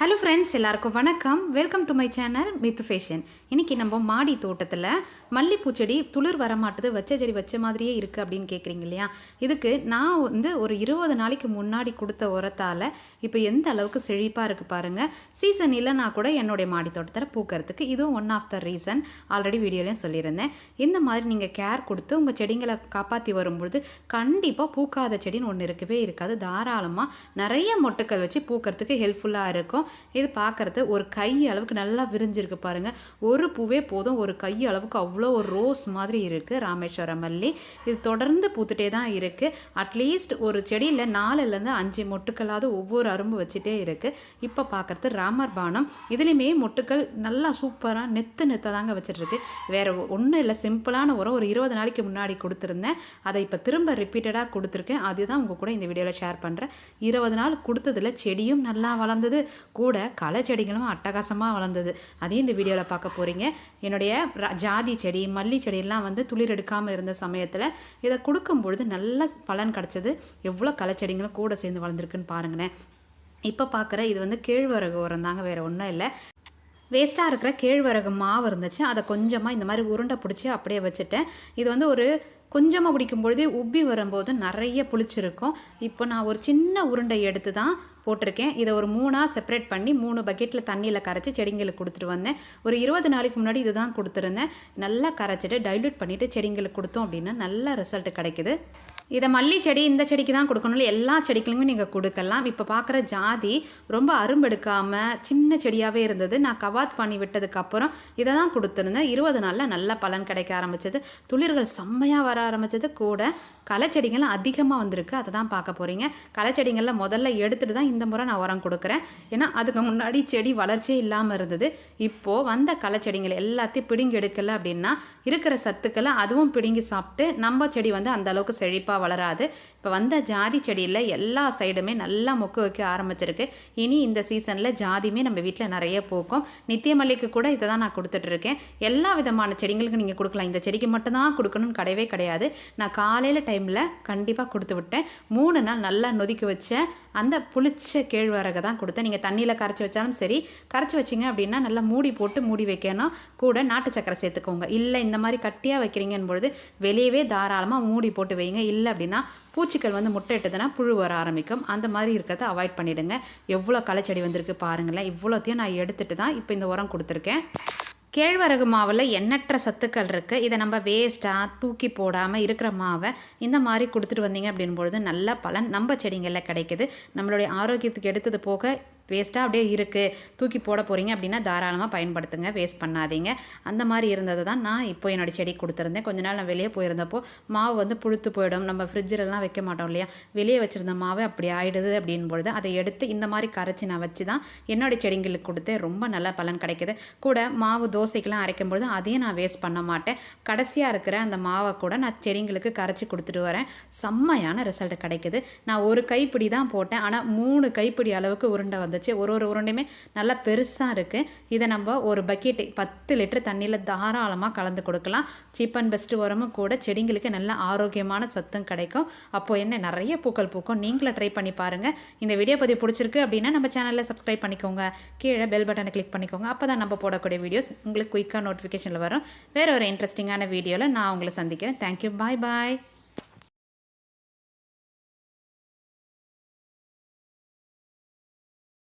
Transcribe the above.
Hello friends எல்லாருக்கும் வணக்கம். Welcome to my channel Mithu fashion இன்றைக்கி நம்ம மாடி தோட்டத்தில் மல்லிப்பூ செடி துளிர் வர மாட்டுது வச்ச செடி வச்ச மாதிரியே இருக்குது அப்படின்னு கேட்குறீங்க இல்லையா? இதுக்கு நான் வந்து ஒரு இருபது நாளைக்கு முன்னாடி கொடுத்த உரத்தால் இப்போ எந்த அளவுக்கு செழிப்பாக இருக்குது பாருங்கள் சீசன் இல்லைனா கூட என்னுடைய மாடி தோட்டத்தில் பூக்கிறதுக்கு இதுவும் one of the reason already வீடியோலையும் சொல்லியிருந்தேன். இந்த மாதிரி நீங்கள் கேர் கொடுத்து உங்கள் செடிங்களை காப்பாற்றி வரும்பொழுது கண்டிப்பாக பூக்காத செடின்னு ஒன்று இருக்கவே இருக்காது. தாராளமாக நிறைய மொட்டுக்கள் வச்சு பூக்கிறதுக்கு ஹெல்ப்ஃபுல்லாக இருக்கும். இது பார்க்குறது ஒரு கை அளவுக்கு நல்லா விரிஞ்சிருக்கு பாருங்கள் ஒரு பூவே போதும். ஒரு கை அளவுக்கு அவ்வளோ ஒரு ரோஸ் மாதிரி இருக்குது ராமேஸ்வரம் மல்லி இது தொடர்ந்து பூத்துட்டே தான் இருக்குது அட்லீஸ்ட் ஒரு செடியில் நாலுலேருந்து அஞ்சு மொட்டுக்களாவது ஒவ்வொரு அரும்பு வச்சுட்டே இருக்குது இப்போ பார்க்குறது ராமர் பானம். இதுலேயுமே மொட்டுக்கள் நல்லா சூப்பராக நெத்து நெத்த தாங்க வச்சுட்ருக்கு. வேறு ஒன்றும் இல்லை. சிம்பிளான உரம் ஒரு இருபது நாளைக்கு முன்னாடி கொடுத்துருந்தேன். அதை இப்போ திரும்ப ரிப்பீட்டடாக கொடுத்துருக்கேன். அதுதான் உங்கள் கூட இந்த வீடியோவில் ஷேர் பண்ணுறேன் இருபது நாள் கொடுத்ததில் செடியும் நல்லா வளர்ந்தது. கூட களை செடிகளும் அட்டகாசமாக வளர்ந்தது. அதையும் இந்த வீடியோவில் பார்க்க போகிறீங்க என்னுடைய ஜாதி செடி மல்லி செடியெல்லாம் வந்து துளிர் எடுக்காமல் இருந்த சமயத்தில் இதை கொடுக்கும் பொழுது நல்ல பலன் கிடச்சது. எவ்வளோ களை செடிங்களும் கூட சேர்ந்து வளர்ந்துருக்குன்னு பாருங்களேன். இப்போ பார்க்குற இது வந்து கேழ்வரகு உரம் தாங்க வேறு ஒன்றும் இல்லை. வேஸ்ட்டாக இருக்கிற கேழ்வரகு மாவு இருந்துச்சு. அதை கொஞ்சமாக இந்த மாதிரி உருண்டை பிடிச்சி அப்படியே வச்சுட்டேன். இது வந்து ஒரு கொஞ்சமாக பிடிக்கும் பொழுதே உப்பி வரும்போது நிறைய புளிச்சிருக்கும். இப்போ நான் ஒரு சின்ன உருண்டை எடுத்து தான் போட்டிருக்கேன். இதை ஒரு மூணாக செப்பரேட் பண்ணி மூணு பக்கெட்டில் தண்ணியில் கரைச்சி செடிங்களுக்கு கொடுத்துட்டு வந்தேன். ஒரு இருபது நாளைக்கு முன்னாடி இதுதான் கொடுத்துருந்தேன். நல்லா கரைச்சிட்டு டைல்யூட் பண்ணிவிட்டு செடிங்களுக்கு கொடுத்தோம் அப்படின்னா நல்ல ரிசல்ட் கிடைக்குது. இதை மல்லி செடி இந்த செடிக்கு தான் கொடுக்கணும் எல்லா செடிகளுமே நீங்கள் கொடுக்கலாம். இப்போ பார்க்குற ஜாதி ரொம்ப அரும்பெடுக்காமல் சின்ன செடியாகவே இருந்தது. நான் கவாத் பண்ணி விட்டதுக்கப்புறம் இதை தான் கொடுத்துருந்தேன். இருபது நாளில் நல்ல பலன் கிடைக்க ஆரம்பிச்சது. துளிர்கள் செம்மையாக வர ஆரம்பித்தது கூட களைச்செடிகள்லாம் அதிகமாக வந்திருக்கு. அதை தான் பார்க்க போகிறீங்க களைச்செடிகளில் முதல்ல எடுத்துகிட்டு தான் இந்த முறை நான் உரம் கொடுக்குறேன். ஏன்னா அதுக்கு முன்னாடி செடி வளர்ச்சியே இல்லாமல் இருந்தது. இப்போது வந்த களைச்செடிகள் எல்லாத்தையும் பிடுங்கி எடுக்கலை அப்படின்னா இருக்கிற சத்துக்களை அதுவும் பிடுங்கி சாப்பிட்டு நம்ம செடி வந்து அந்த அளவுக்கு செழிப்பாக வளராது. இப்போ வந்த ஜாதி செடியில் எல்லா சைடுமே நல்லா மொக்கு வைக்க ஆரம்பிச்சிருக்கு. இனி இந்த சீசனில் ஜாதியுமே நம்ம வீட்டில் நிறைய பூக்கும். நித்தியமல்லிக்கு கூட இதை தான் நான் கொடுத்துட்ருக்கேன் எல்லா விதமான செடிங்களுக்கு நீங்கள் கொடுக்கலாம். இந்த செடிக்கு மட்டும்தான் கொடுக்கணும்னு கிடையவே கிடையாது. நான் காலையில் டைம் டைமில் கண்டிப்பாக கொடுத்து விட்டேன். மூணு நாள் நல்லா நொதிக்க வச்ச அந்த புளிச்ச கேழ்வரகை தான் கொடுத்தேன். நீங்கள் தண்ணியில் கரைச்சி வச்சாலும் சரி கரைச்சி வச்சிங்க அப்படின்னா நல்லா மூடி போட்டு மூடி வைக்கணும். கூட நாட்டு சக்கரை சேர்த்துக்கோங்க. இல்லை இந்த மாதிரி கட்டியாக வைக்கிறீங்கன்னு பொழுது வெளியவே தாராளமாக மூடி போட்டு வைங்க. இல்லை அப்படின்னா பூச்சிகள் வந்து முட்டை இட்டதுன்னா புழு வர ஆரம்பிக்கும். அந்த மாதிரி இருக்கிறத அவாய்ட் பண்ணிவிடுங்க எவ்வளோ களைச்செடி வந்திருக்கு பாருங்களேன். இவ்வளோத்தையும் நான் எடுத்துகிட்டு தான் இப்போ இந்த உரம் கொடுத்துருக்கேன். கேழ்வரகு மாவில் எண்ணற்ற சத்துக்கள் இருக்குது இதை நம்ம வேஸ்ட்டாக தூக்கி போடாமல் இருக்கிற மாவை இந்த மாதிரி கொடுத்துட்டு வந்தீங்க அப்படின் பொழுது நல்ல பலன் நம்ம செடிங்களில் கிடைக்குது. நம்மளுடைய ஆரோக்கியத்துக்கு எடுத்தது போக வேஸ்ட்டாக அப்படியே இருக்குது தூக்கி போட போகிறீங்க அப்படின்னா தாராளமாக பயன்படுத்துங்க. வேஸ்ட் பண்ணாதீங்க. அந்த மாதிரி இருந்தது தான் நான் இப்போ என்னோடய செடி கொடுத்துருந்தேன். கொஞ்ச நாள் நான் வெளியே போயிருந்தப்போ மாவு வந்து புழுத்து போயிடும். நம்ம ஃப்ரிட்ஜிலலாம் வைக்க மாட்டோம் இல்லையா? வெளியே வச்சுருந்த மாவு அப்படி ஆகிடுது அப்படின் பொழுது அதை எடுத்து இந்த மாதிரி கரைச்சி நான் வச்சு தான் என்னோடய செடிங்களுக்கு கொடுத்து ரொம்ப நல்ல பலன் கிடைக்குது. கூட மாவு தோசைக்கெலாம் அரைக்கும்பொழுது அதையும் நான் வேஸ்ட் பண்ண மாட்டேன். கடைசியாக இருக்கிற அந்த மாவை கூட நான் செடிங்களுக்கு கரைச்சி கொடுத்துட்டு வரேன். செம்மையான ரிசல்ட் கிடைக்குது. நான் ஒரு கைப்பிடி தான் போட்டேன். ஆனால் மூணு கைப்பிடி அளவுக்கு உருண்டை வந்து வந்துச்சு ஒரு ஒரு உருண்டையுமே நல்லா பெருசாக இருக்குது இதை நம்ம ஒரு பக்கெட் பத்து லிட்டர் தண்ணியில் தாராளமாக கலந்து கொடுக்கலாம். சீப் அண்ட் பெஸ்ட் உரமும் கூட செடிங்களுக்கு நல்ல ஆரோக்கியமான சத்தும் கிடைக்கும். அப்போது என்ன நிறைய பூக்கள் பூக்கும். நீங்களும் ட்ரை பண்ணி பாருங்கள் இந்த வீடியோ பதிவு பிடிச்சிருக்கு அப்படின்னா நம்ம சேனலில் சப்ஸ்கிரைப் பண்ணிக்கோங்க. கீழே பெல் பட்டனை கிளிக் பண்ணிக்கோங்க. அப்போ தான் நம்ம போடக்கூடிய வீடியோஸ் உங்களுக்கு குயிக்காக நோட்டிஃபிகேஷனில் வரும். வேறு ஒரு இன்ட்ரெஸ்டிங்கான வீடியோவில் நான் உங்களை சந்திக்கிறேன். தேங்க்யூ பாய் பாய்